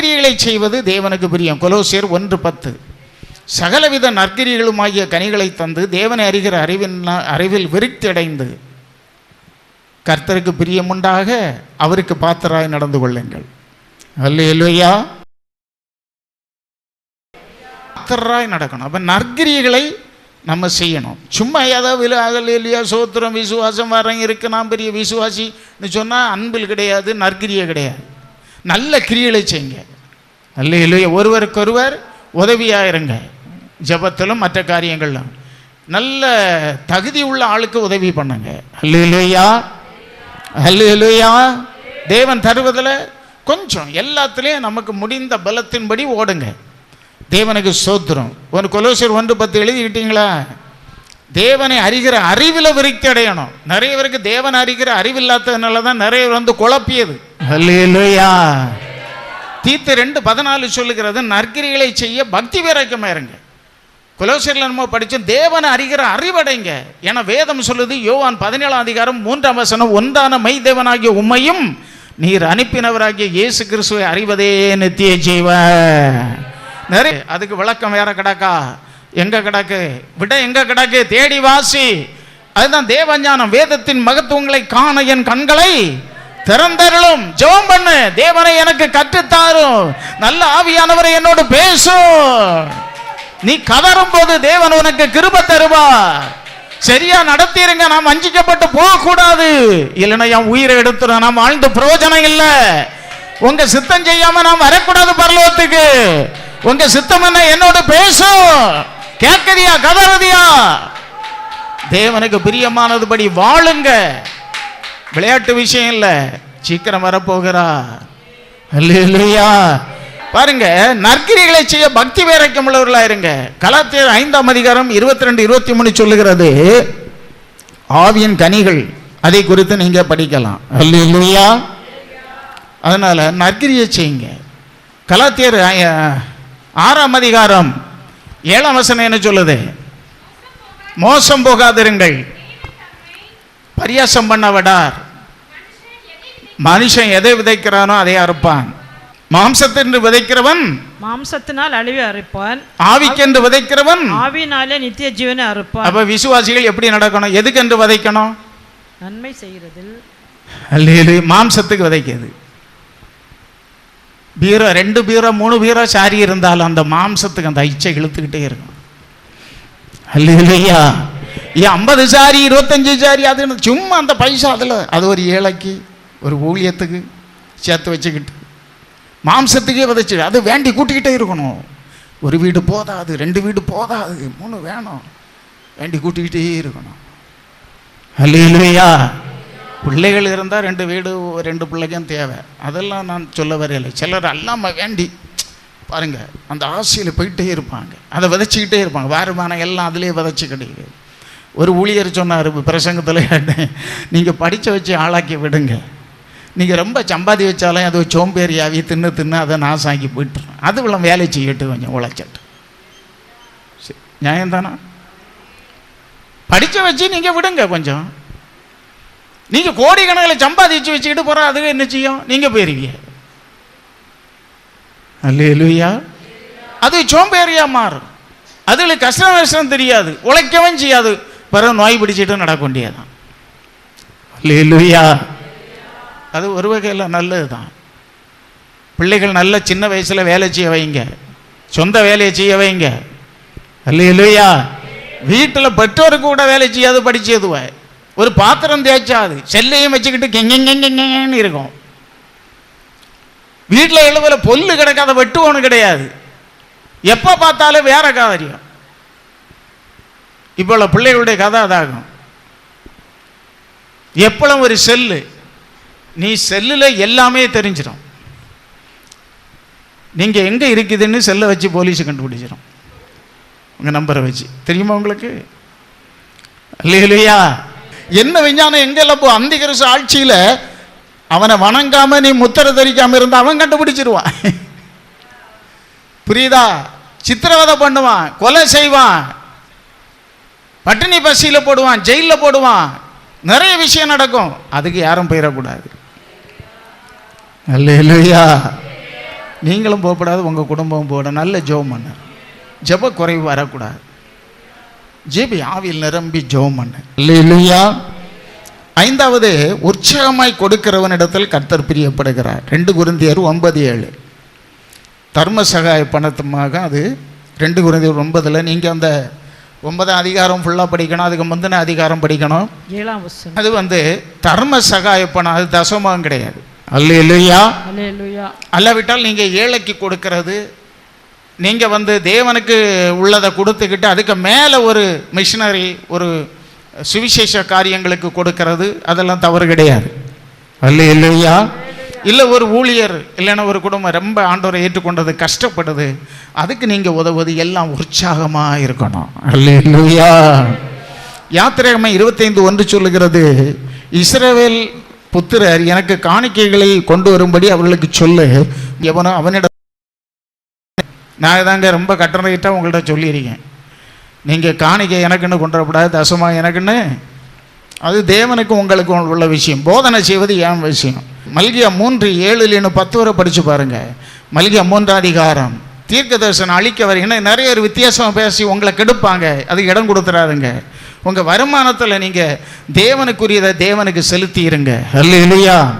நற்கிரியைகளை செய்வது தேவனுக்கு பிரியம். கொலோசியர் ஒன்று பத்து. சகலவித நற்கிரிகளுமாகிய கனிகளை தந்து தேவனை அறிகிற அறிவின் அறிவில் விருத்தியடைந்து கர்த்தருக்கு பிரியமுண்டாக அவருக்கு பாத்திராய் நடந்து கொள்ளுங்கள். அல்லேலூயா. பாத்திராய் நடக்கணும். அப்போ நற்கிரிகளை நம்ம செய்யணும். சும்மா ஏதாவது அகல் இல்லையா சோத்திரம் விசுவாசம் வரேன் இருக்கு நான் பெரிய விசுவாசின்னு சொன்னால் அன்பில் கிடையாது நற்கிரியே கிடையாது. நல்ல கிரியலை செய்யுங்க. நல்ல இல்லையா ஒருவருக்கொருவர் உதவியாக இருங்க ஜபத்திலும் மற்ற காரியங்களிலும். நல்ல தகுதி உள்ள ஆளுக்கு உதவி பண்ணுங்க. அல்ல இல்லையா அல்ல இல்லையா தேவன் தருவதில் கொஞ்சம் எல்லாத்துலேயும் நமக்கு முடிந்த பலத்தின்படி ஓடுங்க. தேவனுக்கு சோத்திரம். ஒரு கொலோசர் ஒன்று பத்து எழுதிக்கிட்டீங்களா? தேவனை அறிகிற அறிவில் விருத்தி அடையணும். நிறைய பேருக்கு தேவன் அறிகிற அறிவில்லாததுனால தான் நிறைய வந்து குழப்பியது. தீத்து ரெண்டு பதினாலு சொல்லுகிறது நற்கிரிகளை செய்ய பக்தி விரைக்கமா இருங்க. குலோசரில் நம்ம படித்தோம் தேவனை அறிகிற அறிவடைங்க. ஏன்னா வேதம் சொல்லுது யோவான் பதினேழாம் அதிகாரம் மூன்றாம் வசனம் ஒன்றான மை தேவனாகிய உம்மையும் நீர் அனுப்பினவராகிய இயேசு கிறிஸ்துவை அறிவதே நித்திய ஜீவ. நிறைய அதுக்கு விளக்கம் வேற கிடக்கா? எங்க கிடக்கு? விட எங்க கிடக்கு? தேடி வாசி. அதுதான் தேவஞானம் வேதத்தின் மகத்துவங்களை காண என் கண்களை திறந்தருளும் ஜெபம் பண்ணு. தேவனை எனக்கு கற்றுத்தாரும். நல்ல ஆவியானவரை என்னோடு பேசும் நீ கதறும் போது தேவன் உனக்கு கிருப தருவா சரியா நடத்திருங்க நாம் வஞ்சிக்கப்பட்டு போகக்கூடாது. இல்லைன்னா என் உயிரை எடுத்துடும் நாம் வாழ்ந்து பிரயோஜனம் இல்லை. உங்க சித்தம் செய்யாம நாம் வரக்கூடாது பரலோகத்துக்கு. உங்க சித்தம் என்ன என்னோட பேசும் கேட்கறியா கதறதியா தேவனுக்கு பிரியமானதுபடி வாழுங்க. விளையாட்டு விஷயம் இல்ல. சீக்கிரம் வரப்போகிறா. அல்லேலூயா. பாருங்க நற்கிரிகளை செய்ய பக்தி வேறைக்கம் உள்ளவர்களா இருங்க. கலாத்தியர் ஐந்தாம் அதிகாரம் இருபத்தி ரெண்டு இருபத்தி மூணு சொல்லுகிறது. ஆவியின் கனிகள் அதை குறித்து நீங்க படிக்கலாம். அல்லேலூயா. அதனால நற்கிரியை செய்யுங்க. கலாத்தியர் ஆறாம் அதிகாரம் ஏழாம் வசனம் என்ன சொல்லுது? மோசம் போகாதிருங்கள். பரியாசம் பண்ண விடார். மனுஷன் எதை விதைக்கிறானோ அதை அறுப்பான். மாம்சத்தின்று விதைக்கிறவன் மாம்சத்தினால் அழிவை அறுப்பான். ஆவிக்கென்று விதைக்கிறவன் ஆவினாலே நித்திய ஜீவனை அறுப்பான். அப்ப விசுவாசிகள் எப்படி நடக்கணும்? எதுக்கென்று விதைக்கணும்? நன்மை செய்கிறதில். அல்லேலூயா மாம்சத்துக்கு விதைக்குது பீரோ ரெண்டு பீரோ மூணு பீரோ சாரி இருந்தாலும் அந்த மாம்சத்துக்கு அந்த இச்சை இழுத்துக்கிட்டே இருக்கும். அல்லேலூயா. ஏன் ஐம்பது சாரி இருபத்தஞ்சு சாரி அது? சும்மா அந்த பைசா அதில். அது ஒரு ஏழைக்கு ஒரு ஊழியத்துக்கு சேர்த்து வச்சுக்கிட்டு. மாம்சத்துக்கே விதைச்சு அது வேண்டி கூட்டிக்கிட்டே இருக்கணும். ஒரு வீடு போதாது ரெண்டு வீடு போதாது மூணு வேணும். வேண்டி கூட்டிக்கிட்டே இருக்கணும். அல்லேலூயா பிள்ளைகள் இருந்தால் ரெண்டு வீடு ரெண்டு பிள்ளைக்கும் தேவை. அதெல்லாம் நான் சொல்ல வரையில. சிலர் அல்லாமல் வேண்டி பாருங்க அந்த ஆசையில் போயிட்டே இருப்பாங்க. அதை விதைச்சிக்கிட்டே இருப்பாங்க. வாரமான எல்லாம் அதிலே விதைச்சிக்கிட்டே ஒரு ஊழியர் சொன்னார் பிரசங்கத்தில் நீங்கள் படித்த வச்சு ஆளாக்கி விடுங்க. நீங்கள் ரொம்ப சம்பாதி வச்சாலும் அது சோம்பேறியாவி தின்னு தின்னு அதை நாசாக்கி போயிட்டுரும். அது இவ்வளோ வேலை செய்யட்டு கொஞ்சம் உழைச்சிட்டு. சரி, நியாயம்தானா படித்த வச்சு நீங்கள் விடுங்க கொஞ்சம். நீங்கள் கோடிக்கணக்கில் சம்பாதிச்சு வச்சுக்கிட்டு போகிற அதுவே என்ன செய்யும்? நீங்கள் போயிருவீங்க. அல்லேலூயா. அது சோம்பேறியா மாறும். அதில் கஷ்டம் கஷ்டம் தெரியாது. உழைக்கவும் செய்யாது. பிறகு நோய் பிடிச்சிட்டு நடக்க வேண்டியதான் அல்லேலூயா. அது ஒரு வகையில் நல்லது தான் பிள்ளைகள் நல்ல சின்ன வயசில் வேலை செய்ய வைங்க. சொந்த வேலையை செய்ய வைங்க. அல்லேலூயா. வீட்டில் பெற்றோருக்கு கூட வேலை செய்யாது படிச்சதுவ. ஒரு பாத்திரம் தேய்ச்சாது செல்லையும் வச்சுக்கிட்டு கெங்கெங்கெங்கன்னு இருக்கும். வீட்டில் எழுவல பொல்லு கிடக்காத வெட்டுவோன்னு கிடையாது. எப்போ பார்த்தாலும் வேற காரியம். இப்போ பிள்ளைகளுடைய கதை அதாகும். எப்பளம் ஒரு செல்லு? நீ செல்லில் எல்லாமே தெரிஞ்சிடும் நீங்கள் எங்கே இருக்குதுன்னு செல்லை வச்சு போலீஸ் கண்டுபிடிச்சிடும் உங்கள் நம்பரை வச்சு. தெரியுமா உங்களுக்கு? இல்லையா என்ன விஞ்ஞானம் எங்கெல்லாம் போ அந்திகரசு ஆட்சியில் அவனை வணங்காம நீ முத்திரை தெரிக்காமல் இருந்தா அவன் கண்டுபிடிச்சிருவான். புரியுதா? சித்திரவதை பண்ணுவான் கொலை செய்வான். பட்டினி பசியில் போடுவான் ஜெயிலில் போடுவான். நிறைய விஷயம் நடக்கும். அதுக்கு யாரும் போயிடக்கூடாது. அல்லேலூயா. நீங்களும் போகக்கூடாது உங்கள் குடும்பமும் போட நல்ல ஜெபம் பண்ணு. ஜெப குறைவு வரக்கூடாது. ஜெபி ஆவியில் நிரம்பி ஜெபம் பண்ணு. இல்லையா ஐந்தாவது உற்சாகமாய் கொடுக்கிறவனிடத்தில் கர்த்தர் பிரியப்படுகிறார். ரெண்டு குருந்தியர் ஒன்பது ஏழு. தர்ம சகாய பணத்துமாக அது ரெண்டு குருந்தியர் ஒன்பதில் நீங்கள் அந்த ஒன்பதாம் அதிகாரம் ஃபுல்லாக படிக்கணும் அதுக்கு முந்தின அதிகாரம் படிக்கணும். ஏழாம் வசனம். அது வந்து தர்ம சகாய பணம் அது தசமம் கிடையாது. அல்ல இல்லையா அல்லாவிட்டால் நீங்கள் ஏழைக்கு கொடுக்கறது நீங்கள் வந்து தேவனுக்கு உள்ளதை கொடுத்துக்கிட்டு அதுக்கு மேலே ஒரு மிஷினரி ஒரு சுவிசேஷ காரியங்களுக்கு கொடுக்கறது அதெல்லாம் தவறு கிடையாது. அல்ல இல்லையா இல்லை ஒரு ஊழியர் இல்லைன்னா ஒரு குடும்பம் ரொம்ப ஆண்டவரை ஏற்றுக்கொண்டது கஷ்டப்படுது அதுக்கு நீங்கள் உதவுவது எல்லாம் உற்சாகமாக இருக்கணும். இல்லையா யாத்திரைகமை இருபத்தைந்து ஒன்று சொல்லுகிறது இஸ்ரவேல் புத்திரர் எனக்கு காணிக்கைகளை கொண்டு வரும்படி அவர்களுக்கு சொல்லு. எவனோ அவனிடம் நான் தாங்க ரொம்ப கட்டணையிட்டால் உங்கள்கிட்ட சொல்லியிருக்கேன். நீங்கள் காணிக்கை எனக்குன்னு கொண்டு வரக்கூடாது தசமா எனக்குன்னு. அது தேவனுக்கு உங்களுக்கு உள்ள விஷயம். போதனை செய்வது ஏன் விஷயம்? மல்கியா மூன்று ஏழுலேன்னு பத்து வரை படித்து பாருங்க. மல்கியா மூன்றாம் அதிகாரம். தீர்க்க தரிசனம் அழிக்க வரீங்கன்னா நிறைய ஒரு வித்தியாசமாக பேசி உங்களை கெடுப்பாங்க. அதுக்கு இடம் கொடுத்துறாதுங்க உங்கள் வருமானத்தில் நீங்கள் தேவனுக்குரியதை தேவனுக்கு செலுத்தி இருங்க அல்ல இல்லையா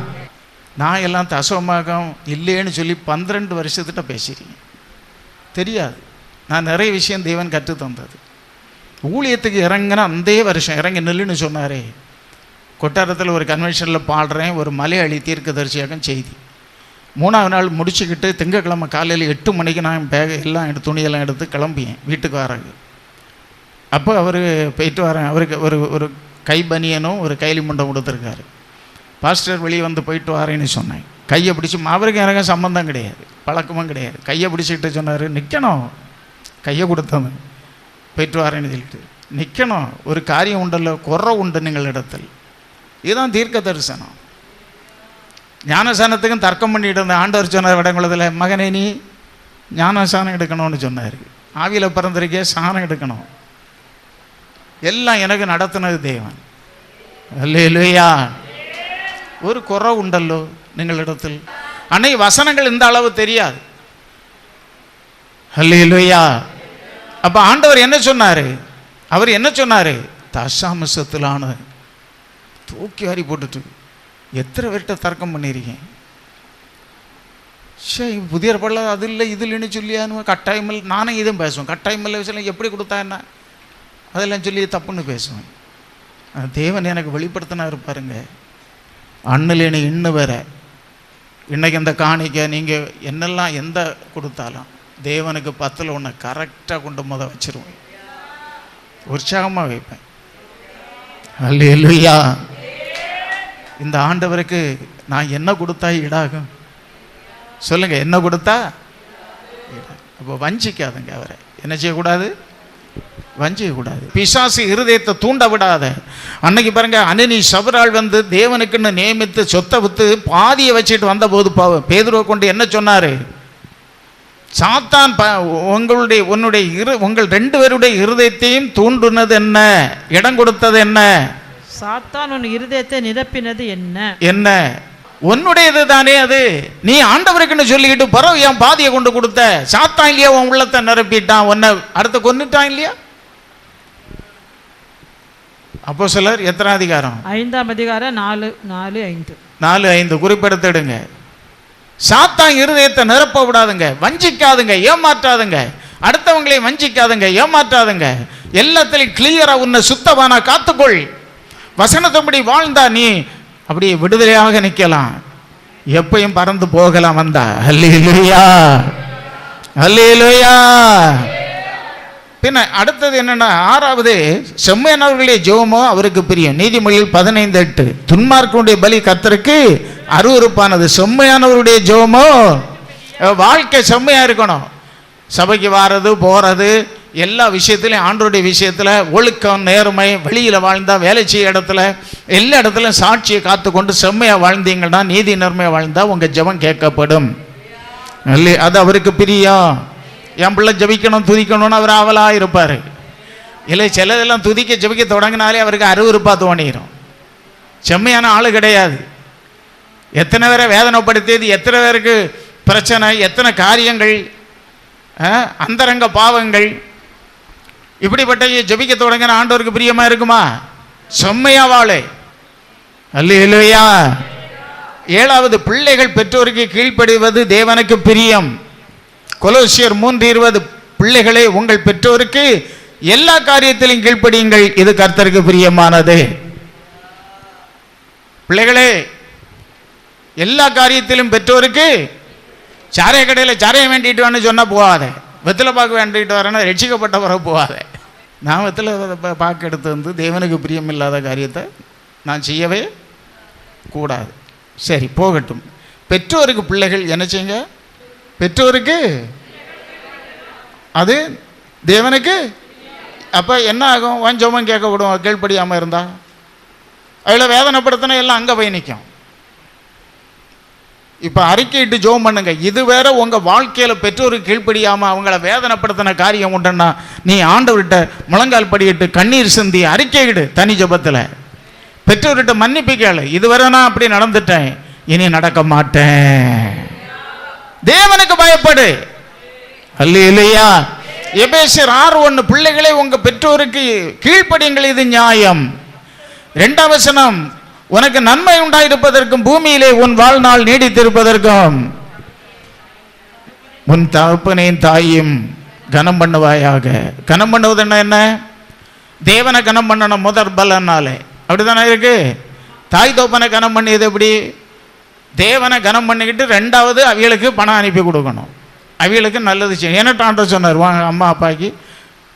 நான் எல்லாம் தசவமாகம் இல்லைன்னு சொல்லி பன்னிரெண்டு வருஷத்துட்ட பேசியிருக்கேன் தெரியாது. நான் நிறைய விஷயம் தேவன் கற்று தந்தது ஊழியத்துக்கு இறங்கின அந்த வருஷம். இறங்கி நில்லுன்னு சொன்னாரே. கொட்டாரத்தில் ஒரு கன்வென்ஷனில் பாடுறேன் ஒரு மலையாளி தீர்க்கதரிசியாக செய்தி. மூணாவது நாள் முடிச்சுக்கிட்டு திங்கக்கிழமை காலையில் எட்டு மணிக்கு நான் பேக எல்லாம் எடுத்து துணியெல்லாம் எடுத்து கிளம்பியேன் வீட்டுக்கு வராங்க அப்போ அவர் போயிட்டு வரேன் அவருக்கு ஒரு ஒரு கை பனியனும் ஒரு கைலி முண்டம் கொடுத்துருக்காரு. பாஸ்டர் வெளியே வந்து போயிட்டு வரேன்னு சொன்னேன். கையை பிடிச்சி அவருக்கு எனக்கு சம்மந்தம் கிடையாது பழக்கமும் கிடையாது. கையை பிடிச்சிக்கிட்டு சொன்னார் நிற்கணும் கையை கொடுத்தவன். போயிட்டு வரேன்னு சொல்லிட்டு. நிற்கணும் ஒரு காரியம் உண்டല്ലോ குறை உண்டு நீங்கள் இடத்தில். இதுதான் தீர்க்க தரிசனம் ஞானசானத்துக்கும் தர்க்கம் பண்ணிட்டு இருந்த ஆண்டவர் சொன்னார் வடங்குளத்தில் மகனே நீ ஞானசானம் எடுக்கணும்னு சொன்னார். ஆவியில் பிறந்திருக்கே சாணம் எடுக்கணும். எல்லாம் எனக்கு நடத்தினது தேவன். இல்லையா ஒரு குறை உண்டல்லோ நிங்களிடத்தில்? அன்னை வசனங்கள் இந்த அளவு தெரியாது. இல்லையா அப்போ ஆண்டவர் என்ன சொன்னார்? அவர் என்ன சொன்னார்? தசாமசத்திலான தூக்கி வாரி போட்டுட்டு எத்தனை பேர்கிட்ட தர்க்கம் பண்ணியிருக்கேன்? சே புதிய பள்ள அது இல்லை இது இல்லைன்னு சொல்லியான்னு கட்டாயம் இல்லை. நானும் இதுவும் பேசுவேன். கட்டாயம் இல்லை விஷயம் எப்படி கொடுத்தா என்ன? அதெல்லாம் சொல்லி தப்புன்னு பேசுவேன். தேவன் எனக்கு வெளிப்படுத்தினார் பாருங்க. அண்ணிலேனு இன்னும் வேற. இன்றைக்கி இந்த காணிக்க நீங்கள் என்னெல்லாம் எந்த கொடுத்தாலும் தேவனுக்கு பத்தில் ஒன்று கரெக்டாக கொண்டு முத வச்சிருவேன். உற்சாகமாக வைப்பேன். அல்லேலூயா இந்த ஆண்டவருக்கு நான் என்ன கொடுத்தா ஈடாகும்? சொல்லுங்க என்ன கொடுத்தா? அப்போ வஞ்சிக்காதுங்க அவரை. என்ன செய்யக்கூடாது? வஞ்சிக்கக்கூடாது. பிசாசு இருதயத்தை தூண்ட விடாத. அன்னைக்கு பாருங்க அனனி சபரால் வந்து தேவனுக்குன்னு நியமித்து சொத்தை வித்து பாதியை வச்சுட்டு வந்தபோது பா- பேதுருவை கொண்டு என்ன சொன்னாரு? சாத்தான் ப உங்களுடைய உன்னுடைய இரு உங்கள் ரெண்டு பேருடைய இருதயத்தையும் தூண்டுனது என்ன? இடம் கொடுத்தது என்ன? சாத்தான் உன் இருதயத்தை நிரப்பினது என்ன? என்ன? உன்னுடையது தானே அது. நீ ஆண்டவருக்குன்னு சொல்லிக்கிட்டு பரவ என் பாதியை கொண்டு கொடுத்த. சாத்தான் இல்லையா? உன் உள்ளத்தை நிரப்பிட்டான். உன்னை அடுத்து கொன்னுட்டான் இல்லையா? அப்போ சிலர் எத்தனை அதிகாரம்? ஐந்தாம் அதிகாரம் நாலு நாலு ஐந்து. நாலு ஐந்து. குறிப்பெடுத்துடுங்க. சாத்தான் இருதயத்தை நிரப்ப விடாதுங்க. வஞ்சிக்காதுங்க. ஏமாற்றாதுங்க. அடுத்தவங்களை வஞ்சிக்காதுங்க. ஏமாற்றாதுங்க. எல்லாத்திலையும் கிளியரா உன்னை சுத்தவானா காத்துக்கொள். வசனத்தபடி வாழ்ந்தா நீ அப்படியே விடுதலையாக நிற்கலாம். எப்பையும் பறந்து போகலாம் வந்தா. அல்லேலூயா அல்லேலூயா பின்ன அடுத்தது என்னன்னா ஆறாவது செம்மையானவர்களுடைய ஜெபமோ அவருக்கு பிரியம். நீதிமொழியில் பதினைந்து எட்டு. துன்மார்க்கனுடைய பலி கத்தருக்கு அருவருப்பானது. செம்மையானவருடைய ஜெபமோ வாழ்க்கை செம்மையா இருக்கணும். சபைக்கு வாரது போறது எல்லா விஷயத்திலையும் ஆண்டோடைய விஷயத்தில் ஒழுக்கம் நேர்மை வெளியில் வாழ்ந்தால் வேலை செய்ய இடத்துல எல்லா இடத்துலையும் சாட்சியை காத்து கொண்டு செம்மையா வாழ்ந்தீங்கன்னா நீதி நேர்மையாக வாழ்ந்தால் உங்கள் ஜெபம் கேட்கப்படும். இல்லை அது அவருக்கு பிரியம் என் பிள்ளை ஜபிக்கணும் துதிக்கணும்னு அவர் ஆவலாக இருப்பார். இல்லை சிலதெல்லாம் துதிக்க ஜபிக்க தொடங்கினாலே அவருக்கு அருவருப்பாக தோணிடும் செம்மையான ஆள் கிடையாது. எத்தனை பேரை வேதனைப்படுத்தியது எத்தனை பேருக்கு பிரச்சனை எத்தனை காரியங்கள் ஆ, அந்தரங்க பாவங்கள் இப்படிப்பட்ட ஜபிக்க தொடங்கின ஆண்டவருக்கு பிரியமா இருக்குமா? செம்மையா வாழே. இல்லையா ஏழாவது பிள்ளைகள் பெற்றோருக்கு கீழ்ப்படுவது தேவனுக்கு பிரியம். கொலோசியர் மூன்று இருபது பிள்ளைகளே உங்கள் பெற்றோருக்கு எல்லா காரியத்திலும் கீழ்ப்படியுங்கள். இது கர்த்தருக்கு பிரியமானது. பிள்ளைகளே எல்லா காரியத்திலும் பெற்றோருக்கு சாரைய கடையில் சாரையை வேண்டிட்டு வான்னு சொன்னால் போகாத. வெத்தில பார்க்க வேண்டிட்டு வரேன்னா ரட்சிக்கப்பட்ட பிறகு போகாத. நாமத்தில் வெத்தலை பாக்கு எடுத்து வந்து தேவனுக்கு பிரியமில்லாத காரியத்தை நான் செய்யவே கூடாது. சரி போகட்டும். பெற்றோருக்கு பிள்ளைகள் என்ன செய்யுங்க? பெற்றோருக்கு அது தேவனுக்கு? அப்போ என்ன ஆகும்? வஞ்சோமம் கேட்க விடுவோம். கீழ்ப்படியாமல் இருந்தால் அதில் வேதனைப்படுத்தினா எல்லாம் அங்கே போய் நிற்கும் இப்போ அறிக்கையிட்டு ஜோம் பண்ணுங்க. இது வேற உங்கள் வாழ்க்கையில் பெற்றோருக்கு கீழ்ப்படியாமல் அவங்கள வேதனைப்படுத்தின காரியம் உண்டுன்னா நீ ஆண்டவர்கிட்ட முழங்கால் படியிட்டு கண்ணீர் சிந்தி அறிக்கையிடு தனி ஜபத்தில். பெற்றோர்கிட்ட மன்னிப்பு கேளு. இதுவரை நான் அப்படி நடந்துட்டேன். இனி நடக்க மாட்டேன். தேவனுக்கு பயப்படு. அல்ல இல்லையா எபேசியர் ஆறு ஒன்று பிள்ளைகளே உங்க பெற்றோருக்கு கீழ்ப்படியுங்கள் இது நியாயம். இரண்டாம் வசனம் உனக்கு நன்மை உண்டாயிருப்பதற்கும் பூமியிலே உன் வாழ்நாள் நீடித்திருப்பதற்கும். உன் தகப்பனையும் தாயும் கனம் பண்ணுவாயாக. கனம் பண்ணுவதுன்னா என்ன தேவனை கனம் பண்ணணும் முதற் பலனாலே. அப்படிதானே இருக்கு? தாய் தோப்பனை கனம் பண்ணியது எப்படி? தேவனை கனம் பண்ணிக்கிட்டு ரெண்டாவது அவிகளுக்கு பணம் அனுப்பி கொடுக்கணும். அவிகளுக்கு நல்லது செய்யும் என்னட்ட சொன்னார்? வாங்க அம்மா அப்பாக்கு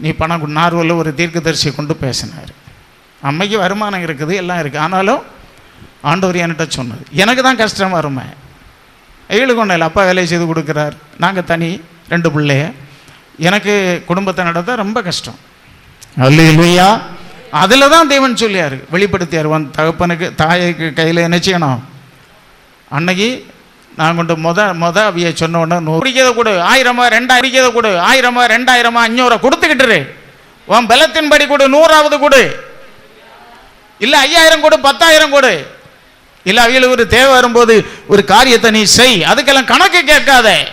நீ பணம் நார்வலில் ஒரு தீர்க்கதரிசியை கொண்டு பேசினார். அம்மைக்கு வருமானம் இருக்குது எல்லாம் இருக்குது ஆனாலும் ஆண்டவர் என்கிட்ட சொன்னது எனக்கு தான் கஷ்டம் ஒன்றும் இல்லை அப்பா வேலையை செய்து கொடுக்குறார். நாங்கள் தனி ரெண்டு பிள்ளைய. எனக்கு குடும்பத்தை நடத்த ரொம்ப கஷ்டம். அல்ல இல்லையா அதில் தான் தேவன் சொல்லியார். வெளிப்படுத்தியார் உன் தகப்பனுக்கு தாய்க்கு கையில் என்ன செய்யணும்? அன்னைக்கு நான் கொண்டு முத முத அவிய சொன்ன உடனே நூறு கொடு ஆயிரமா ரெண்டாயிரம் குடிக்கிறத கொடு ஆயிரமா ரெண்டாயிரமா அஞ்சூறு கொடுத்துக்கிட்டுரு உன் பலத்தின்படி கொடு நூறாவது கொடு. இல்லை ஐயாயிரம் கொடு பத்தாயிரம் கொடு. இல்லை அவிகளுக்கு ஒரு தேவை வரும்போது ஒரு காரியத்தை நீ செய். அதுக்கெல்லாம் கணக்கு கேட்காத.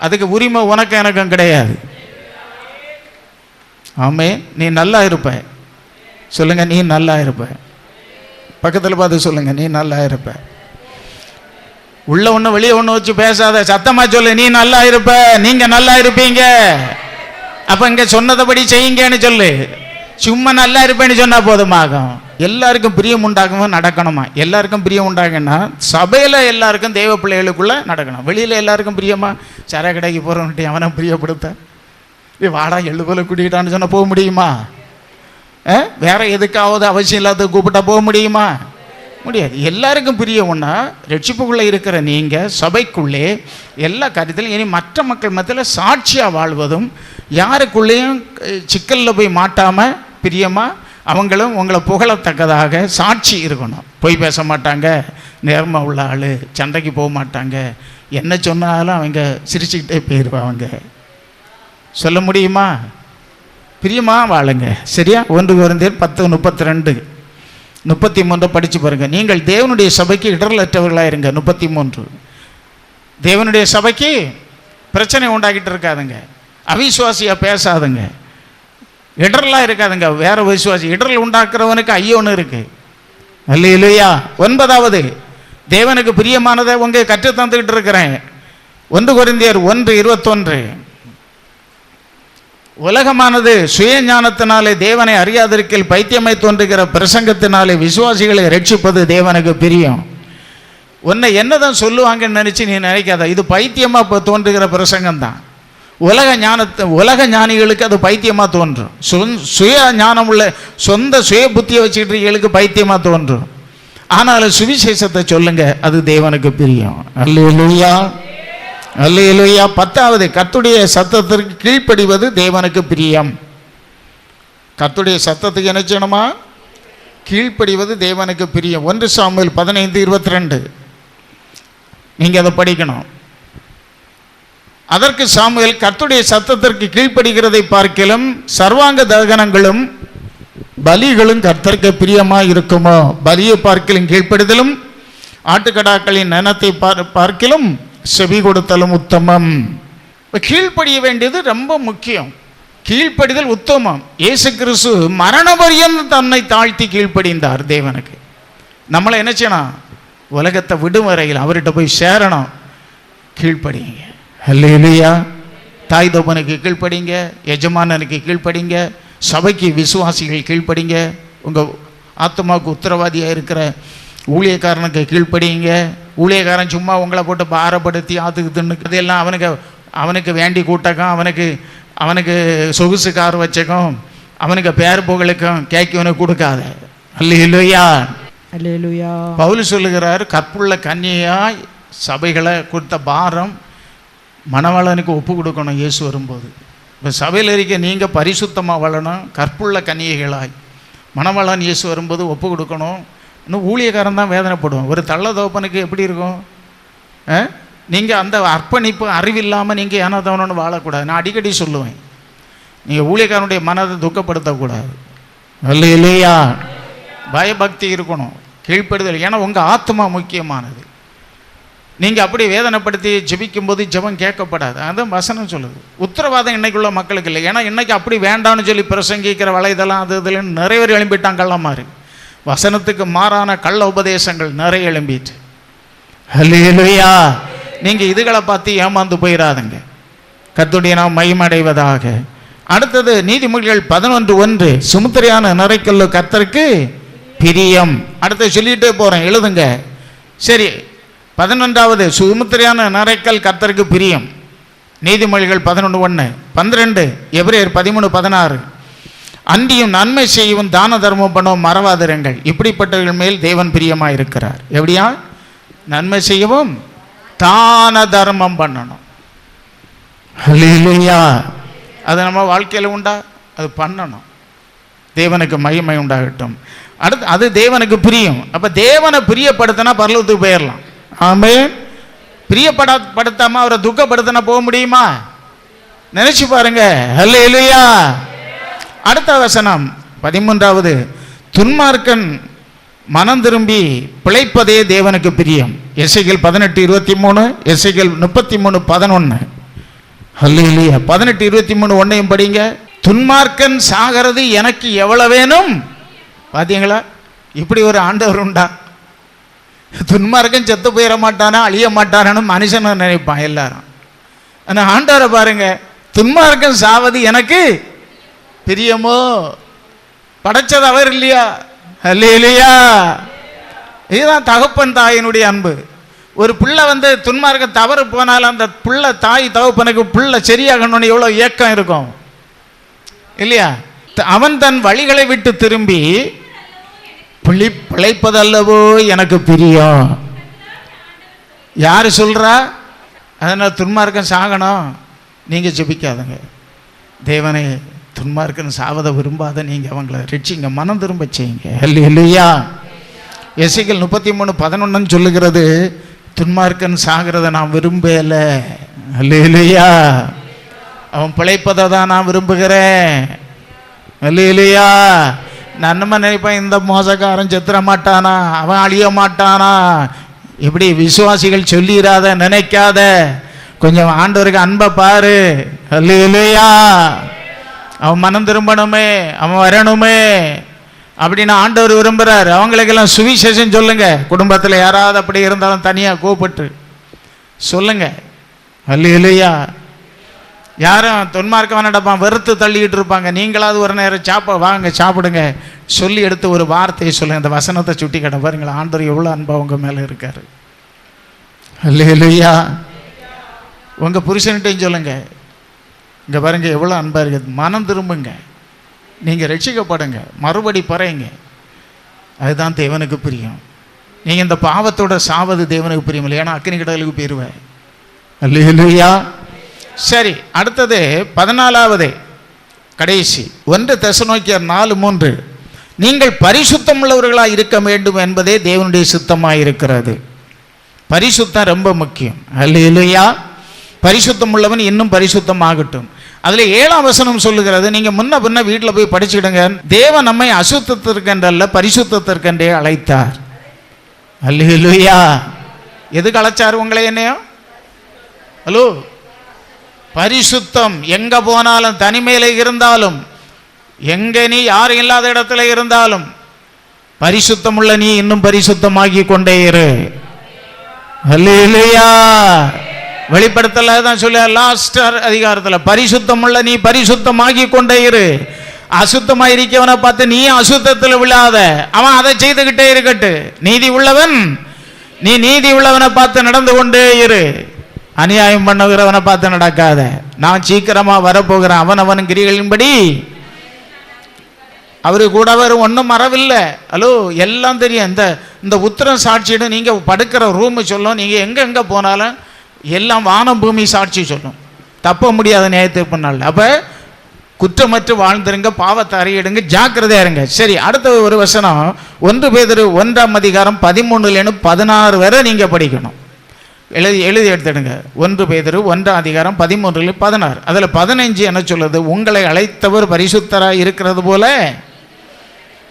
அதுக்கு உரிமை உனக்கு எனக்கும் கிடையாது. ஆமே நீ நல்லா இருப்ப. சொல்லுங்க நீ நல்லா இருப்ப. பக்கத்தில் பார்த்து சொல்லுங்க நீ நல்லா இருப்ப. உள்ள ஒன்று வெளியே ஒன்று வச்சு பேசாத. சத்தமா சொல்லு நீ நல்லா இருப்ப. நீங்க நல்லா இருப்பீங்க. அப்ப இங்க சொன்னதபடி செய்யுங்கன்னு சொல்லு. சும்மா நல்லா இருப்பேன்னு சொன்னா போதுமாகும். எல்லாருக்கும் பிரியம் உண்டாகவும் நடக்கணுமா? எல்லாருக்கும் பிரியம் உண்டாகுன்னா சபையில எல்லாருக்கும் தெய்வ பிள்ளைகளுக்குள்ள நடக்கணும். வெளியில எல்லாருக்கும் பிரியமா? சர கடைக்கு போறவன்ட்டு அவனை பிரியப்படுத்த? வாடா எள்ளு போல கூட்டிக்கிட்டான்னு சொன்னா போக முடியுமா? வேற எதுக்காவது அவசியம் இல்லாத கூப்பிட்டா போக முடியுமா? முடியாது. எல்லாருக்கும் பிரியம்னா ரட்சிப்புக்குள்ளே இருக்கிற நீங்கள் சபைக்குள்ளே எல்லா காரியத்திலும் இனி மற்ற மக்கள் மத்தியில் சாட்சியாக வாழ்வதும் யாருக்குள்ளேயும் சிக்கலில் போய் மாட்டாமல் பிரியமாக அவங்களும் உங்களை புகழத்தக்கதாக சாட்சி இருக்கணும். பொய் பேச மாட்டாங்க. நேர்மை உள்ள ஆள். சண்டைக்கு போக மாட்டாங்க. என்ன சொன்னாலும் அவங்க சிரிச்சுக்கிட்டே போயிடுவாங்க சொல்ல முடியுமா? பிரியமா வாழுங்க. சரியா? ஒன்று குறைந்தர் பத்து முப்பத்தி ரெண்டு முப்பத்தி மூன்றை படித்து பாருங்கள் நீங்கள் தேவனுடைய சபைக்கு இடரலற்றவர்களாக இருங்க. முப்பத்தி மூன்று தேவனுடைய சபைக்கு பிரச்சனை உண்டாக்கிட்டு இருக்காதுங்க. அவிசுவாசியாக பேசாதுங்க. இடரலாக இருக்காதுங்க. வேற விசுவாசி. இடரல் உண்டாக்குறவனுக்கு ஐயோன்னு இருக்கு. அல்ல இல்லையா ஒன்பதாவது தேவனுக்கு பிரியமானதை உங்க கற்று தந்துக்கிட்டு இருக்கிறேன். ஒன்று குறைந்தியர் ஒன்று இருபத்தொன்று. உலகமானது சுய ஞானத்தினாலே தேவனை அறியாதிருக்கில் பைத்தியமை தோன்றுகிற பிரசங்கத்தினாலே விசுவாசிகளை ரட்சிப்பது தேவனுக்கு பிரியம். உன்னை என்னதான் சொல்லுவாங்கன்னு நினைச்சு நீ நினைக்காத. இது பைத்தியமா இப்போ தோன்றுகிற பிரசங்கம் தான் உலக ஞானத்தை உலக ஞானிகளுக்கு அது பைத்தியமாக தோன்றும். சொந் சுய ஞானம் உள்ள சொந்த சுய புத்தியை வச்சுக்கிட்டு பைத்தியமாக தோன்றும். ஆனாலும் சுவிசேஷத்தை சொல்லுங்க அது தேவனுக்கு பிரியம். அல்லையா அல்லையா பத்தாவது கத்துடைய சத்தத்திற்கு கீழ்ப்படிவது தேவனுக்கு பிரியம். கத்துடைய சத்தத்துக்கு என்ன செய்யணுமா? கீழ்ப்படிவது தேவனுக்கு பிரியம். ஒன்று சாமியில் பதினைந்து இருபத்தி ரெண்டு நீங்கள் அதை படிக்கணும். அதற்கு சாமுவேல் கர்த்துடைய சத்தத்திற்கு கீழ்ப்படுகிறதை பார்க்கிலும் சர்வாங்க தகனங்களும் பலிகளும் கர்த்தருக்கு பிரியமாக இருக்குமோ? பலியை பார்க்கலும் கீழ்ப்படுதலும் ஆட்டுக்கடாக்களின் நனத்தை பார் பார்க்கிலும் செவி கொடுத்தலும் உத்தமம். இப்போ கீழ்ப்படிய வேண்டியது ரொம்ப முக்கியம். கீழ்ப்படிதல் உத்தமம். இயேசு கிறிஸ்து மரண பரியந்தம் தன்னை தாழ்த்தி கீழ்ப்படிந்தார் தேவனுக்கு. நம்மளை என்ன செய்யணும்? உலகத்தை விடும் வரையில் அவர்கிட்ட போய் சேரணும். கீழ்ப்படியுங்க அல்லையா தாய் தப்பனுக்கு கீழ்ப்படிங்க எஜமானனுக்கு கீழ்ப்படிங்க சபைக்கு விசுவாசிகள் கீழ்ப்படிங்க உங்கள் ஆத்மாவுக்கு உத்தரவாதியாக இருக்கிற ஊழியக்காரனுக்கு கீழ்ப்படிங்க ஊழியக்காரன் சும்மா உங்களை போட்டு பாரப்படுத்தி ஆத்துக்கு தின்னுக்கிறது எல்லாம் அவனுக்கு அவனுக்கு வேண்டி கூட்டக்கம் அவனுக்கு அவனுக்கு சொகுசு கார் வச்சக்கும் அவனுக்கு பேர் புகழுக்கும் கேட்கவனுக்கு கொடுக்காத. அல்லையா அல்லேலூயா பவுல் சொல்லுகிறார் கற்புள்ள கன்னியாய் சபைகளை கொடுத்த பாரம் மணவாளனுக்கு ஒப்பு கொடுக்கணும் இயேசு வரும்போது. இப்போ சபையில் இருக்க நீங்கள் பரிசுத்தமாக வாழணும் கற்புள்ள கன்னிகைகளாய். மணவாளன் இயேசு வரும்போது ஒப்பு கொடுக்கணும். இன்னும் ஊழியக்காரன் தான் வேதனைப்படுவோம் ஒரு தள்ள தோப்பனுக்கு எப்படி இருக்கும்? நீங்கள் அந்த அர்ப்பணிப்பு அறிவில்லாமல் நீங்கள் ஏனோ தவணுன்னு வாழக்கூடாது. நான் அடிக்கடி சொல்லுவேன். நீங்கள் ஊழியக்காரனுடைய மனதை துக்கப்படுத்தக்கூடாது. இல்லை இல்லையா பயபக்தி இருக்கணும். கீழ்ப்படுதல். ஏன்னா உங்கள் ஆத்மா முக்கியமானது. நீங்கள் அப்படி வேதனைப்படுத்தி ஜெபிக்கும்போது ஜெபம் கேட்கப்படாது. அதான் வசனம் சொல்லுது. உத்தரவாதம் இன்னைக்குள்ள மக்களுக்கு இல்லை. ஏன்னா இன்னைக்கு அப்படி வேண்டாம்னு சொல்லி பிரசங்கிக்கிற வலைதளம் அது இதுலன்னு நிறைய பேர் எழும்பிட்டாங்க கள்ள மாதிரி வசனத்துக்கு மாறான கள்ள உபதேசங்கள் நிறைய எழும்பிட்டு. ஹல்லேலூயா. நீங்கள் இதுகளை பார்த்து ஏமாந்து போயிடாதுங்க கத்துடைய நாம் மகிமடைவதாக அடுத்தது நீதிமொழிகள் பதினொன்று ஒன்று. சுமுத்திரையான நிறைக்கல்லு கத்தருக்கு பிரியம். அடுத்து சொல்லிட்டே போகிறேன் எழுதுங்க. சரி பதினொன்றாவது சுமுத்திரையான நரைக்கல் கத்தருக்கு பிரியம். நீதிமொழிகள் பதினொன்று ஒன்று பன்னிரெண்டு எபிரேயர் பதிமூணு பதினாறு. அன்றியும் நன்மை செய்யவும் தான தர்மம் பண்ணவும் மறவாதிருங்கள். இப்படிப்பட்டவர்கள் மேல் தேவன் பிரியமாக இருக்கிறார் எப்படியா? நன்மை செய்யவும் தான தர்மம் பண்ணணும். ஹல்லேலூயா. அது நம்ம வாழ்க்கையில் உண்டா? அது பண்ணணும். தேவனுக்கு மகிமை உண்டாகட்டும். அடுத்து அது தேவனுக்கு பிரியம். அப்போ தேவனை பிரியப்படுத்தினா பரலத்துக்கு போயிடலாம் ஆமே பிரியப்பட படுத்தாம அவரை துக்கப்படுத்தினா போக முடியுமா? நினைச்சு பாருங்க. இல்லையா அடுத்த வசனம் பதிமூன்றாவது. துன்மார்க்கன் மனம் திரும்பி பிழைப்பதே தேவனுக்கு பிரியம். எஸ்ஐகள் பதினெட்டு இருபத்தி மூணு எஸ்ஐகள் முப்பத்தி மூணு பதினொன்று இல்லையா பதினெட்டு இருபத்தி மூணு ஒன்றையும் படிங்க. துன்மார்க்கன் சாகிறது எனக்கு எவ்வளவு வேணும்? பார்த்தீங்களா இப்படி ஒரு ஆண்டவர் உண்டா? துன்மார்க்கம் செத்து போயிட மாட்டானா அழிய மாட்டானான்னு மனுஷன் நினைப்பான் எல்லாரும். ஆனால் ஆண்டவரை பாருங்க துன்மார்க்கம் சாவது எனக்கு பிரியமோ? படைச்சது அவர் இல்லையா? இல்லையா இதுதான் தகப்பன் தாயினுடைய அன்பு. ஒரு பிள்ளை வந்து துன்மார்க்க தவறு போனாலும் அந்த பிள்ளை தாய் தகப்பனுக்கு பிள்ளை சரியாகணும்னு எவ்வளோ ஏக்கம் இருக்கும்? இல்லையா? த- அவன் தன் வழிகளை விட்டு திரும்பி பிழி பிழைப்பதல்லவோ எனக்கு பிரியம். யார் சொல்கிறா அதனால் துன்மார்க்கம் சாகணும். நீங்கள் ஜெபிக்காதங்க. தேவனை துன்மார்க்கன் சாவதை விரும்பாத நீங்கள் அவங்கள ரட்சிங்க மனம் திரும்ப செய்யுங்க. இல்லையா எசைகள் முப்பத்தி மூணு பதினொன்றுன்னு சொல்லுகிறது துன்மார்க்கன் சாகிறத நான் விரும்பல. இல்லையா அவன் பிழைப்பதை தான் நான் விரும்புகிறேன். இல்லையா நான் நினைப்பேன் இந்த மோசக்காரன் செத்துற மாட்டானா? அவன் அழிய மாட்டானா? இப்படி விசுவாசிகள் சொல்லிடாத நினைக்காத? கொஞ்சம் ஆண்டவருக்கு அன்பை பாரு. இல்லையா அவன் மனம் திரும்பணுமே அவன் வரணுமே. அப்படின்னு ஆண்டவர் விரும்புகிறார் அவங்களுக்கெல்லாம் சுவிசேஷம் சொல்லுங்க. குடும்பத்தில் யாராவது அப்படி இருந்தாலும் தனியாக கூப்பிட்டு. சொல்லுங்க. அல்லையா யாரும் தொன்மார்க்கம் நடப்பான் வெறுத்து தள்ளிக்கிட்டு இருப்பாங்க. நீங்களாவது ஒரு நேரம் சாப்ப வாங்க சாப்பிடுங்க. சொல்லி எடுத்து ஒரு வார்த்தையை சொல்லுங்க. இந்த வசனத்தை சுட்டி கட்ட பாருங்களேன். ஆண்டவர் எவ்வளோ அன்பா உங்கள் மேலே இருக்கார். இல்லையா உங்கள் புருஷன்கிட்டையும் சொல்லுங்க. இங்கே பாருங்க எவ்வளோ அன்பாக இருக்குது. மனம் திரும்புங்க. நீங்கள் ரட்சிக்கப்படுங்க. மறுபடி பறையுங்க அதுதான் தேவனுக்கு பிரியம். நீங்கள் இந்த பாவத்தோட சாவது தேவனுக்கு பிரியம் இல்லை ஏன்னா அக்னி கடலுக்கு போயிடுவேன் அல்லையா சரி அடுத்தது பதினாலாவது கடைசி. ஒன்று தெசநோக்கியர் நாலு மூன்று. நீங்கள் பரிசுத்தம் உள்ளவர்களாக இருக்க வேண்டும் என்பதே தேவனுடைய சித்தமாக இருக்கிறது பரிசுத்தம் ரொம்ப முக்கியம். அல்லையா பரிசுத்தம் உள்ளவன் இன்னும் பரிசுத்தம் ஆகட்டும் அதில் ஏழாம் வசனம் சொல்லுகிறது நீங்கள் முன்ன பின்ன வீட்டில் போய் படிச்சுடுங்க தேவன் நம்மை அசுத்தத்திற்கென்றல்ல பரிசுத்தத்திற்கென்றே அழைத்தார். அல்லையா எதுக்கு அழைச்சார் உங்களை என்னையோ? ஹலோ. பரிசுத்தம் எங்க போனாலும் தனிமையில் இருந்தாலும் எங்க நீ யாரும் இல்லாத இடத்துல இருந்தாலும் பரிசுத்தம் உள்ள நீ இன்னும் பரிசுத்தமாகி கொண்டே இரு. இல்லையா வெளிப்படுத்தல தான் சொல்ல லாஸ்ட் பரிசுத்தம் இல்லை நீ பரிசுத்தமாகி கொண்டே இரு. அசுத்தமா இருக்கவனை பார்த்து நீ அசுத்தத்தில் விழாத. அவன் அதை செய்துகிட்டே இருக்கட்டு. நீதி உள்ளவன் நீ நீதி உள்ளவனை பார்த்து நடந்து கொண்டே இரு. அநியாயம் பண்ணுகிறவனை பார்த்து நடக்காத. நான் சீக்கிரமா வரப்போகிறேன். அவன் அவன் கிரிகளின்படி. அவரு கூட அவர் ஒன்றும் மறவில்லை. ஹலோ எல்லாம் தெரியும். இந்த இந்த உத்தரம் சாட்சியிடும் நீங்கள் படுக்கிற ரூமு சொல்லும். நீங்கள் எங்கே எங்கே போனாலும் எல்லாம் வானம் பூமி சாட்சி சொல்லும். தப்ப முடியாத நியாயத்தீர்ப்பு நாள் அப்போ குற்றமற்று வாழ்ந்துருங்க பாவத்தை அறியிடுங்க ஜாக்கிரதையா இருங்க. சரி அடுத்த ஒரு வசனம். ஒன்று பேதர் ஒன்றாம் அதிகாரம் பதிமூணுலேருந்து பதினாறு வரை நீங்கள் படிக்கணும். எழுதி எழுதி எடுத்துடுங்க. ஒன்று பேதரு ஒன்றாம் அதிகாரம் பதிமூன்றுல பதினாறு. அதில் பதினஞ்சு என்ன சொல்லுது? உங்களை அழைத்தவர் பரிசுத்தராக இருக்கிறது போல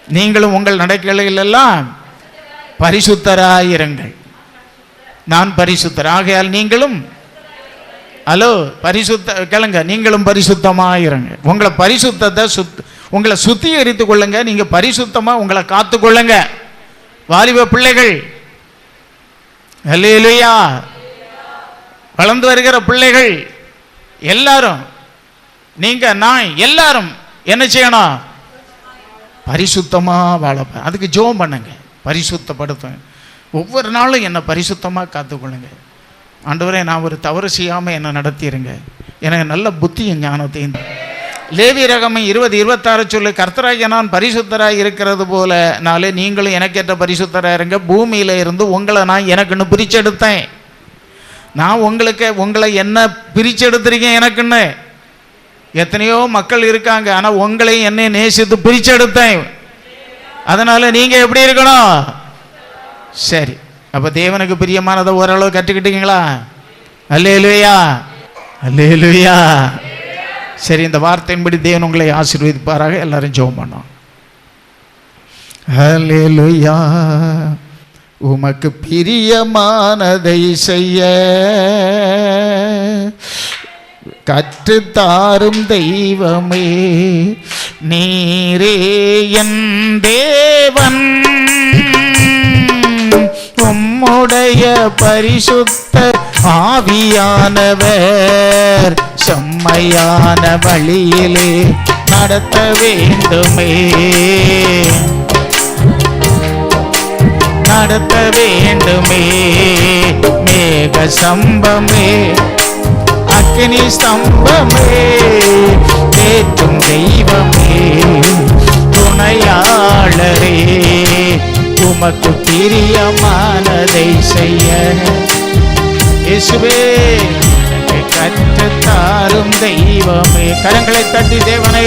நீங்களும் உங்கள் நடக்கைகளில் பரிசுத்தராயிருங்கள் நான் பரிசுத்தர். ஆகையால் நீங்களும் ஹலோ பரிசுத்த கேளுங்க நீங்களும் பரிசுத்தமாயிருங்க உங்களை பரிசுத்தத்தை சுத் உங்களை சுத்திகரித்து கொள்ளுங்க. நீங்கள் பரிசுத்தமாக உங்களை காத்து கொள்ளுங்க. வாலிப பிள்ளைகள் இல்லையா வளர்ந்து வருகிற பிள்ளைகள் எல்லாரும் நீங்க நான் எல்லாரும் என்ன செய்யணும்? பரிசுத்தமா வாழப்ப அதுக்கு ஜோம் பண்ணுங்க. பரிசுத்தப்படுத்துவேன் ஒவ்வொரு நாளும் என்னை பரிசுத்தமாக காத்துக்கொள்ளுங்க. ஆண்டவரே நான் ஒரு தவறு செய்யாமல் என்னை நடத்திடுங்க எனக்கு நல்ல புத்தியும் ஞானத்தையும் லேவி ரகமை இருபது இருபத்தாறு சொல்லு கர்த்தராகிய நான் பரிசுத்தராக இருக்கிறது போல நாளே நீங்களும் எனக்கேற்ற பரிசுத்தராக இருங்க. பூமியில் இருந்து உங்களை நான் எனக்குன்னு பிரிச்செடுத்தேன். நான் உங்களுக்கு உங்களை என்ன பிரிச்செடுத்திருக்கேன் எனக்குன்னு? எத்தனையோ மக்கள் இருக்காங்க ஆனால் உங்களையும் என்னை நேசித்து பிரிச்செடுத்தேன். அதனால நீங்க எப்படி இருக்கணும்? சரி அப்ப தேவனுக்கு பிரியமானதை ஓரளவு கற்றுக்கிட்டீங்களா? அல்லேலுயா. அல்லேலுயா. சரி இந்த வார்த்தையின்படி தேவன் உங்களை ஆசீர்வதிப்பாராக. எல்லாரும் ஜெபம் பண்ணோம் அல்லேலுயா. உமக்கு பிரியமானதை செய்ய. கற்றுத்தாரும் தெய்வமே நீரே என் தேவன். உம்முடைய பரிசுத்த ஆவியானவர் செம்மையான வழியிலே நடத்த வேண்டுமே. நடத்த வேண்டுமே. மேக சம்பமே அக்னி ஸ்தம்பமே தேற்றும் தெய்வமே துணையாளரே உமக்கு பிரியமானதை செய்ய. இயேசுவே எனக்கு கற்றுத்தாரும் தெய்வமே. கரங்களை தட்டி தேவனே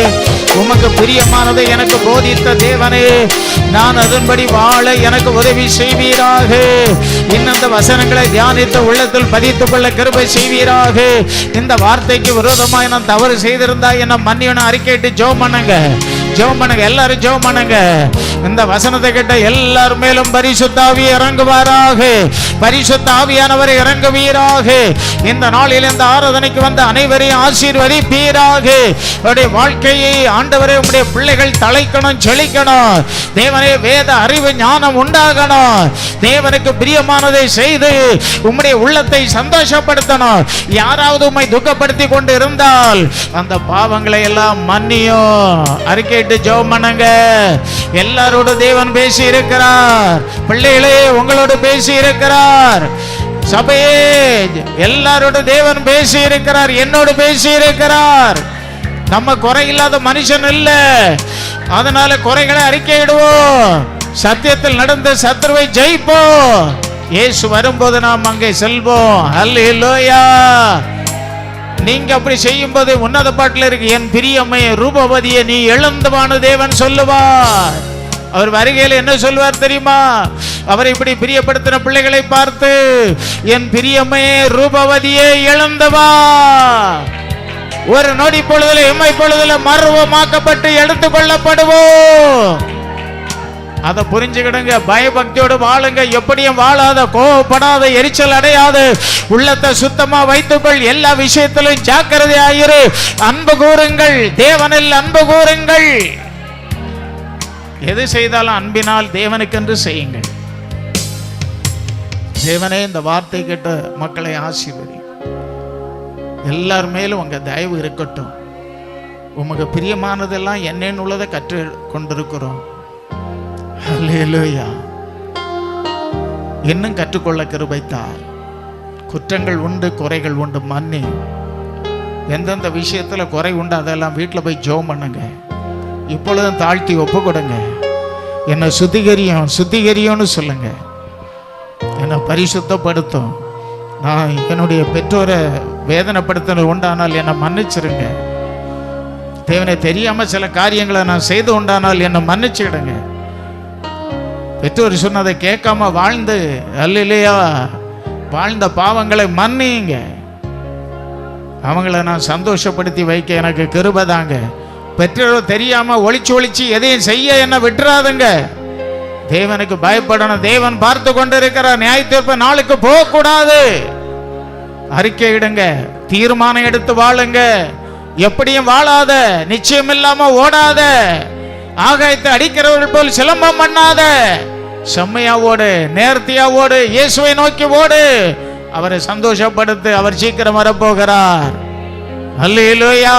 உமக்கு பிரியமானதை எனக்கு போதித்த தேவனே. நான் அதன்படி வாழ எனக்கு உதவி செய்வீராக. இன்னந்த இந்த வசனங்களை தியானித்த உள்ளத்தில் பதித்துக் கொள்ள கிருபை செய்வீராக. இந்த வார்த்தைக்கு விரோதமாக நான் தவறு செய்திருந்தா என்ன மன்னியன அறிக்கையிட்டு ஜோ பண்ணுங்க. ஜெபம் பண்ணுங்க எல்லாரும் ஜெபம் பண்ணுங்க. இந்த வசனத்தை கேட்ட எல்லார் மேலும் பரிசுத்தாவி இறங்குவாராக. பரிசுத்த ஆவியானவர் இறங்குவீராக. இந்த நாளில் இந்த ஆராதனைக்கு வந்த அனைவரையும் ஆசீர்வதிப்பீராக. அவருடைய வாழ்க்கையை ஆண்டவரே உம்முடைய பிள்ளைகள் தலைக்கணும் செழிக்கணும். தேவனே வேத அறிவு ஞானம் உண்டாகணும். தேவனுக்கு பிரியமானதை செய்து உம்முடைய உள்ளத்தை சந்தோஷப்படுத்தணும். யாராவது உம்மை துக்கப்படுத்தி கொண்டு இருந்தால் அந்த பாவங்களை எல்லாம் மன்னியும். அறிக்கையிட்டு ஜெபம் பண்ணுங்க. எல்லாரோட தேவன் பேசி இருக்கிறார் பிள்ளைகளே உங்களோட பேசி இருக்கிறார் சபையே எல்லாரோட தேவன் பேசி இருக்கிறார் என்னோடு பேசி இருக்கிறார் நம்ம குறை இல்லாத மனுஷன் இல்ல. அதனால குறைகளை அறிக்கையிடுவோம். சத்தியத்தில் நடந்த சத்ருவை ஜெயிப்போம். இயேசு வரும்போது நாம் அங்கே செல்வோம். அல்லேலூயா நீங்க அப்படி செய்யும்போது உன்னத பாட்டில் இருக்கு என் பிரியம்மை ரூபவதியை நீ எழுந்தவான தேவன் சொல்லுவார். அவர் வருகையில் என்ன சொல்வார் தெரியுமா? அவரை இப்படி பிரியப்படுத்தின பிள்ளைகளை பார்த்து என் பிரியம்மையே ரூபவதியே எழுந்தவா ஒரு நொடி பொழுதுல இம்மை பொழுதுல மர்வமாக்கப்பட்டு எடுத்துக் கொள்ளப்படுவோம். அதை புரிஞ்சுக்கிடுங்க. பயபக்தியோடு வாழுங்க. எப்படியும் வாழாத கோவப்படாத எரிச்சல் அடையாது உள்ளத்தை சுத்தமா வைத்துக்கொள். எல்லா விஷயத்திலும் ஜாக்கிரதையாயிரு. அன்பு கூறுங்கள். தேவனில் அன்பு கூறுங்கள். எது செய்தாலும் அன்பினால் தேவனுக்கென்று செய்யுங்கள். தேவனே இந்த வார்த்தை கேட்ட மக்களை ஆசீர்வதி. எல்லார் மேலும் உங்க தயவு இருக்கட்டும். உமக்கு பிரியமானதெல்லாம் என்னென்னு உள்ளதை கற்று கொண்டிருக்கிறோம். இன்னும் கற்றுக்கொள்ள கிருபைத்தார். குற்றங்கள் உண்டு குறைகள் உண்டு மன்னி. எந்தெந்த விஷயத்தில் குறை உண்டு அதெல்லாம் வீட்டில் போய் ஜோம் பண்ணுங்க. இப்பொழுதும் தாழ்த்தி ஒப்பு கொடுங்க என்னை சுத்திகரியும் சுத்திகரியும்னு சொல்லுங்க. என்னை பரிசுத்தப்படுத்தும். நான் என்னுடைய பெற்றோரை வேதனைப்படுத்தினது உண்டானால் என்னை மன்னிச்சிருங்க. தேவனை தெரியாமல் சில காரியங்களை நான் செய்து உண்டானால் என்னை மன்னிச்சிடுங்க. பெற்றோர் சொன்னதை கேட்காம வாழ்ந்து அல்லையா வாழ்ந்த பாவங்களை மன்னிங்க. அவங்கள நான் சந்தோஷப்படுத்தி வைக்க எனக்கு கிருபை தாங்க. பெற்றோர் தெரியாம ஒளிச்சு ஒழிச்சு எதையும் செய்ய என்ன விட்டுறாதுங்க. தேவனுக்கு பயப்படணும். தேவன் பார்த்து கொண்டிருக்கிறார். நியாய தீர்ப்பு நாளுக்கு போகக்கூடாது. அறிக்கை இடுங்க. தீர்மானம் எடுத்து வாழுங்க. எப்படியும் வாழாத. நிச்சயம் இல்லாம ஓடாத. ஆகாயத்தை அடிக்கிறவர்கள் போல் சிலம்பம் பண்ணாத. செம்மையா ஓடு நேர்த்தியா ஓடு இயேசுவை நோக்கி ஓடு. அவரை சந்தோஷப்படுத்து அவர் சீக்கிரம் வரப்போகிறார். அல்லேலூயா.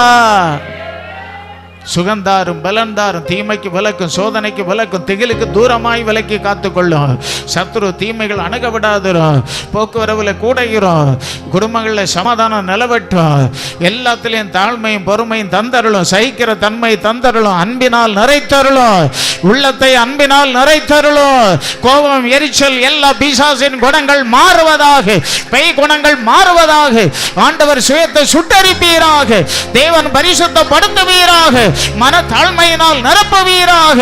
சுகந்தாரும் பலன்தாரும் தீமைக்கு விளக்கும் சோதனைக்கு விளக்கும் திகிலுக்கு தூரமாய் விலக்கி காத்துக்கொள்ளும். சத்ரு தீமைகள் அணுக விடாதுரும் போக்குவரவுல கூடைகிறோம் குடும்பங்களில் சமாதானம் நிலவட்டும் எல்லாத்துலேயும் தாழ்மையும் பொறுமையும் தந்தருளும். சகிக்கிற தன்மை தந்தருளும். அன்பினால் நிறைத்தருளும். உள்ளத்தை அன்பினால் நிறைத்தருளும். கோபம் எரிச்சல் எல்லா பிசாசின் குணங்கள் மாறுவதாக. பெய் குணங்கள் மாறுவதாக. ஆண்டவர் சுயத்தை சுட்டரிப்பீராக. தேவன் பரிசுத்தப்படுத்துவீராக. மன தாழ்மையினால் நிரப்புவீராக.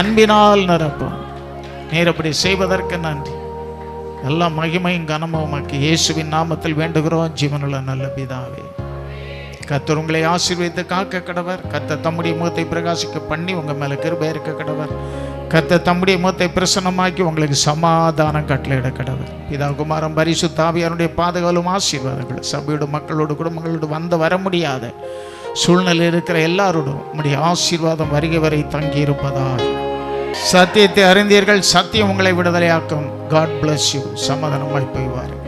அன்பினால் நிரப்பும் நீர் அப்படி செய்வதற்கு நன்றி. எல்லா மகிமையும் கனமுமாக்கி இயேசுவின் நாமத்தில் வேண்டுகிறோம். ஜீவனுள்ள நல்ல பிதாவே. கத்தர் உங்களை ஆசீர்வதித்து காக்க கடவர். கத்த தம்முடைய முகத்தை பிரகாசிக்க பண்ணி உங்க மேல கிருபை இருக்க கடவர். கத்த தம்முடைய முகத்தை பிரசன்னமாக்கி உங்களுக்கு சமாதானம் கட்டளையிட கடவர். பிதா குமாரம் பரிசு தாவியாருடைய பாதுகாலும் ஆசீர்வாதங்கள் சபையோடு மக்களோடு குடும்பங்களோடு வந்து வர முடியாத சூழ்நிலை இருக்கிற எல்லாரோடும் உங்களுடைய ஆசீர்வாதம் வருகை வரை தங்கி இருப்பதாக சத்தியத்தை அறிந்தீர்கள் சத்தியம் உங்களை விடுதலையாக்கும். காட் பிளஸ் யூ சமாதானமாய் போய்வார்கள்